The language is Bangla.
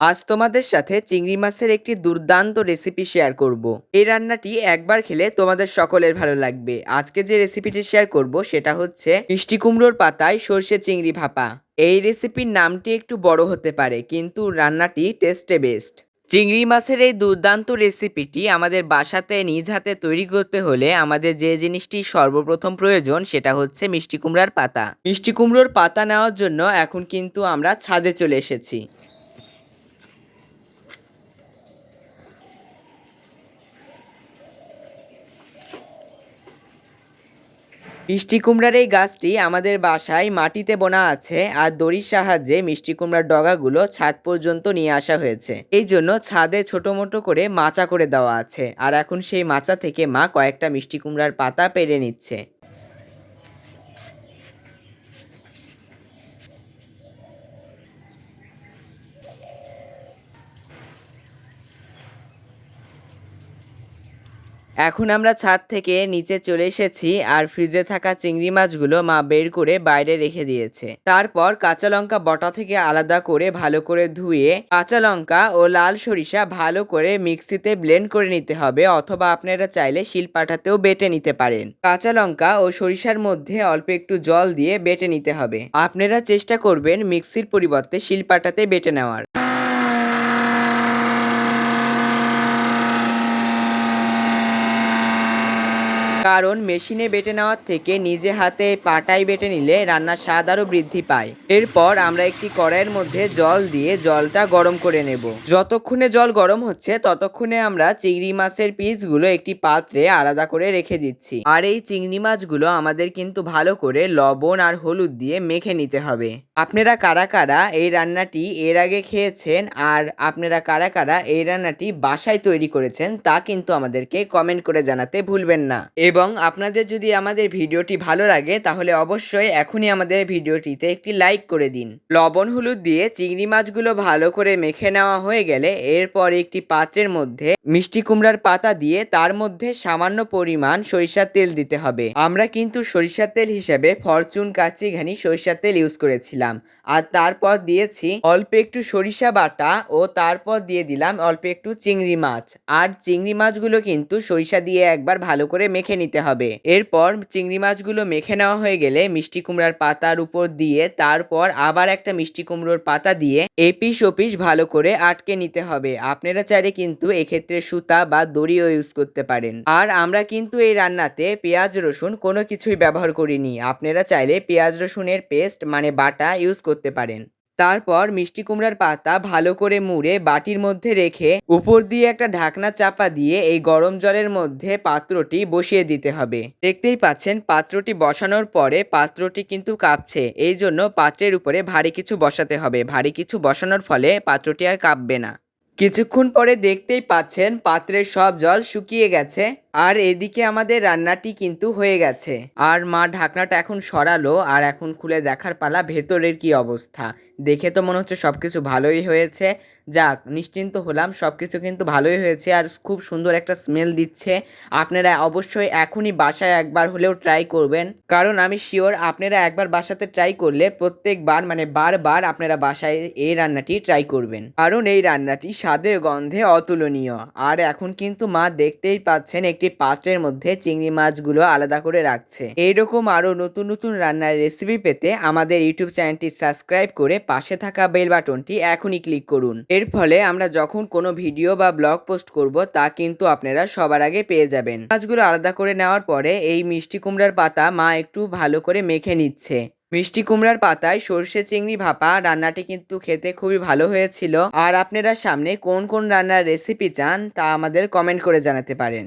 আজ তোমাদের সাথে চিংড়ি মাছের একটি দুর্দান্ত রেসিপি শেয়ার করব। এই রান্নাটি একবার খেলে তোমাদের সকলের ভালো লাগবে। আজকে যে রেসিপিটি শেয়ার করব সেটা হচ্ছে মিষ্টি কুমড়োর পাতায় সর্ষে চিংড়ি ভাপা। এই রেসিপির নামটি একটু বড় হতে পারে, কিন্তু রান্নাটি টেস্টে বেস্ট চিংড়ি মাছের এই দুর্দান্ত রেসিপিটি আমাদের বাসাতে, নিজ হাতে তৈরি করতে হলে আমাদের যে জিনিসটি সর্বপ্রথম প্রয়োজন সেটা হচ্ছে মিষ্টি কুমড়ার পাতা। মিষ্টি কুমড়োর পাতা নেওয়ার জন্য এখন কিন্তু আমরা ছাদে চলে এসেছি। মিষ্টি কুমড়ার এই গাছটি আমাদের বাসায় মাটিতে বোনা আছে আর দড়ির সাহায্যে মিষ্টি কুমড়ার ডগাগুলো ছাদ পর্যন্ত নিয়ে আসা হয়েছে। এই জন্য ছাদে ছোট মোটো করে মাচা করে দেওয়া আছে। আর এখন সেই মাচা থেকে মা কয়েকটা মিষ্টি কুমড়ার পাতা পেরে নিচ্ছে। এখন আমরা ছাদ থেকে নিচে চলে এসেছি আর ফ্রিজে থাকা চিংড়ি মাছগুলো মা বের করে বাইরে রেখে দিয়েছে। তারপর কাঁচা লঙ্কা বটা থেকে আলাদা করে ভালো করে ধুয়ে, কাঁচা লঙ্কা ও লাল সরিষা ভালো করে মিক্সিতে ব্লেন্ড করে নিতে হবে অথবা আপনারা চাইলে শিলপাটাতেও বেটে নিতে পারেন। কাঁচা লঙ্কা ও সরিষার মধ্যে অল্প একটু জল দিয়ে বেটে নিতে হবে। আপনারা চেষ্টা করবেন মিক্সির পরিবর্তে শিলপাটাতে বেটে নেওয়ার। কারণ মেশিনে বেটে নেওয়ার থেকে নিজে হাতে পাটায় বেটে নিলে রান্নার স্বাদ আরও বৃদ্ধি পায়। এরপর আমরা একটি কড়াইয়ের মধ্যে জল দিয়ে জলটা গরম করে নেব। যতক্ষণে জল গরম হচ্ছে, ততক্ষণে আমরা চিংড়ি মাছের পিসগুলো একটি পাত্রে আলাদা করে রেখে দিচ্ছি। আর এই চিংড়ি মাছগুলো আমাদের কিন্তু ভালো করে লবণ আর হলুদ দিয়ে মেখে নিতে হবে। আপনারা কারা কারা এই রান্নাটি এর আগে খেয়েছেন আর আপনারা কারা কারা এই রান্নাটি বাসায় তৈরি করেছেন তা কিন্তু আমাদেরকে কমেন্ট করে জানাতে ভুলবেন না। এবং আপনাদের যদি আমাদের ভিডিওটি ভালো লাগে, তাহলে অবশ্যই এখনই আমাদের ভিডিওটিতে একটি লাইক করে দিন। লবণ হলুদ দিয়ে চিংড়ি মাছগুলো ভালো করে মেখে নেওয়া হয়ে গেলে এরপর একটি পাত্রের মধ্যে মিষ্টি কুমড়ার পাতা দিয়ে তার মধ্যে সামান্য পরিমাণ সরিষার তেল দিতে হবে। আমরা কিন্তু সরিষার তেল হিসেবে ফরচুন কাচি ঘানি সরিষার তেল ইউজ করেছিলাম। আর তারপর দিয়েছি অল্প একটু সরিষা বাটা ও তারপর দিয়ে দিলাম অল্প একটু চিংড়ি মাছ। আর চিংড়ি মাছগুলো কিন্তু সরিষা দিয়ে একবার ভালো করে মেখে নিতে হবে। এরপর চিংড়ি মাছগুলো মেখে নেওয়া হয়ে গেলে মিষ্টি কুমড়ার পাতার উপর দিয়ে তারপর আবার একটা মিষ্টি কুমড়োর পাতা দিয়ে এপিস ওপিস ভালো করে আটকে নিতে হবে। আপনারা চাইলে কিন্তু এক্ষেত্রে সুতা বা দড়িও ইউজ করতে পারেন। আর আমরা কিন্তু এই রান্নাতে পেঁয়াজ, রসুন কোনো কিছুই ব্যবহার করিনি। আপনারা চাইলে পেঁয়াজ, রসুনের পেস্ট মানে বাটা ইউজ করতে পারেন। তারপর মিষ্টি কুমড়ার পাতা ভালো করে মুড়ে বাটির মধ্যে রেখে উপর দিয়ে একটা ঢাকনা চাপা দিয়ে এই গরম জলের মধ্যে পাত্রটি বসিয়ে দিতে হবে। দেখতেই পাচ্ছেন, পাত্রটি বসানোর পরে পাত্রটি কিন্তু কাঁপছে। এই জন্য পাত্রের উপরে ভারী কিছু বসাতে হবে। ভারী কিছু বসানোর ফলে পাত্রটি আর কাঁপবে না। কিছুক্ষণ পরে দেখতেই পাচ্ছেন, পাত্রের সব জল শুকিয়ে গেছে। আর এদিকে আমাদের রান্নাটি কিন্তু হয়ে গেছে। আর মা ঢাকনাটা এখন সরালো, আর এখন খুলে দেখার পালা ভেতরের কি অবস্থা। দেখে তো মনে হচ্ছে সব কিছু ভালোই হয়েছে। যাক, নিশ্চিন্ত হলাম সব কিছু কিন্তু ভালোই হয়েছে, আর খুব সুন্দর একটা স্মেল দিচ্ছে। আপনারা অবশ্যই এখনই বাসায় একবার হলেও ট্রাই করবেন। কারণ আমি শিওর আপনারা একবার বাসাতে ট্রাই করলে প্রত্যেকবার মানে বারবার আপনারা বাসায় এই রান্নাটি ট্রাই করবেন। কারণ এই রান্নাটি স্বাদে গন্ধে অতুলনীয়। আর এখন কিন্তু মা দেখতেই পাচ্ছেন একটি পাত্রের মধ্যে চিংড়ি মাছগুলো আলাদা করে রাখছে। এইরকম আরও নতুন নতুন রান্নার রেসিপি পেতে আমাদের ইউটিউব চ্যানেলটি সাবস্ক্রাইব করে পাশে থাকা বেল বাটনটি এখনই ক্লিক করুন। এর ফলে আমরা যখন কোনো ভিডিও বা ব্লগ পোস্ট করব, তা কিন্তু আপনারা সবার আগে পেয়ে যাবেন। মাছগুলো আলাদা করে নেওয়ার পরে এই মিষ্টি কুমড়ার পাতা মা একটু ভালো করে মেখে নিচ্ছে। মিষ্টি কুমড়ার পাতায় সর্ষে চিংড়ি ভাপা রান্নাটি কিন্তু খেতে খুবই ভালো হয়েছিল। আর আপনারা সামনে কোন কোন রান্নার রেসিপি চান, তা আমাদের কমেন্ট করে জানাতে পারেন।